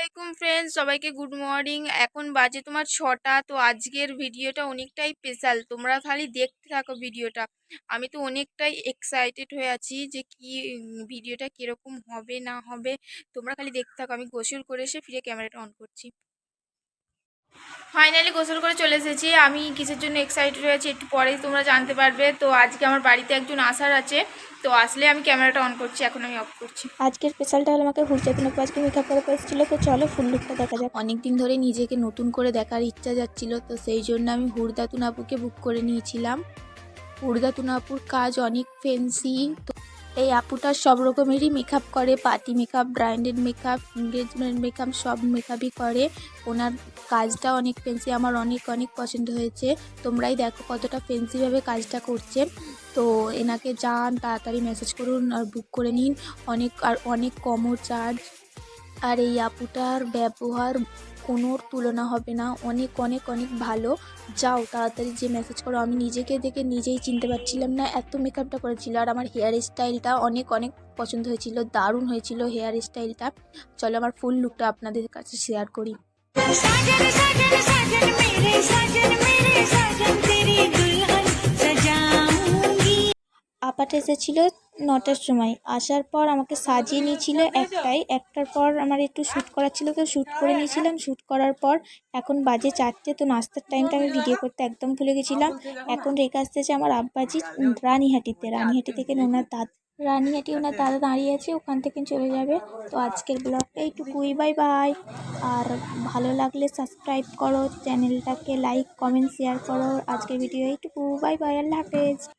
আলাইকুম ফ্রেন্ডস সবাইকে good morning এখন বাজে তোমার ছটা, তো আজকের ভিডিওটা অনেকটাই স্পেশাল তোমরা খালি দেখতে থাকো ভিডিওটা আমি তো অনেকটাই এক্সাইটেড হয়ে আছি যে কি ভিডিওটা কীরকম হবে, না হবে। তোমরা খালি দেখতে থাকো, আমি গোসল করে এসে ফিরে ক্যামেরাটা অন করছি। ফাইনালি গোসল করে চলে এসেছি। আমি কিসের জন্য এক্সাইটেড হয়েছি একটু পরেই তোমরা জানতে পারবে। তো আজকে আমার বাড়িতে একজন আসার আছে। তো আসলে আমি ক্যামেরাটা অন করছি এখন আমি অফ করছি। আজকের স্পেশালটা হলো আমাকে হুরজাতুন আপু আজকে মেকআপ করে এসেছিল তো চলো ফুল লুকটা দেখা যাক। অনেক দিন ধরে নিজেকে নতুন করে দেখার ইচ্ছা যাচ্ছিল। তো সেই জন্য আমি হুড়দাতুন আপুকে বুক করে নিয়েছিলাম। হুড়দাতুন আপুর কাজ অনেক ফেন্সি তো এই আপুটা সব রকমেরই মেকআপ করে party makeup branded makeup engagement makeup সব মেকআপই করে। ওনার কাজটা অনেক ফেন্সি আমার অনেক অনেক পছন্দ হয়েছে। তোমরাই দেখো কতটা ফেন্সিভাবে কাজটা করছে। তো এনাকে যান, তাড়াতাড়ি মেসেজ করুন আর বুক করে নিন। অনেক, আর অনেক কমও চার্জ আর এই আপুটার ব্যবহার কোনো তুলনা হবে না। অনেক অনেক অনেক ভালো। যাও, তাড়াতাড়ি যে মেসেজ করো। আমি নিজেকে দেখে নিজেই চিনতে পারছিলাম না। এত মেকআপটা করেছিল। আর আমার হেয়ার স্টাইলটা অনেক অনেক পছন্দ হয়েছিল। দারুণ হয়েছিল হেয়ার স্টাইলটা চলো, আমার ফুল লুকটা আপনাদের কাছে শেয়ার করি। আপাটা এসেছিল নটার সময়। আসার পর আমাকে সাজিয়ে নিয়েছিল একটাই। একটার পর আমার একটু শ্যুট করার ছিল তো শ্যুট করে নিয়েছিলাম। শ্যুট করার পর এখন বাজে চারটে তো নাস্তার টাইমটা আমি ভিডিও করতে একদম ভুলে গেছিলাম। এখন রেখে আসতেছে আমার আব্বাজি রানীহাটিতে। রানীহাটি থেকে ওনার দাদা, রানীহাটি ওনার দাদা দাঁড়িয়ে আছে, ওখান থেকে চলে যাবে। তো আজকের ব্লগটা এইটুকুই। বাই বাই আর ভালো লাগলে সাবস্ক্রাইব করো চ্যানেলটাকে লাইক কমেন্ট শেয়ার করো। আজকের ভিডিও এইটুকু। বাই বাই আল্লাহ হাফেজ।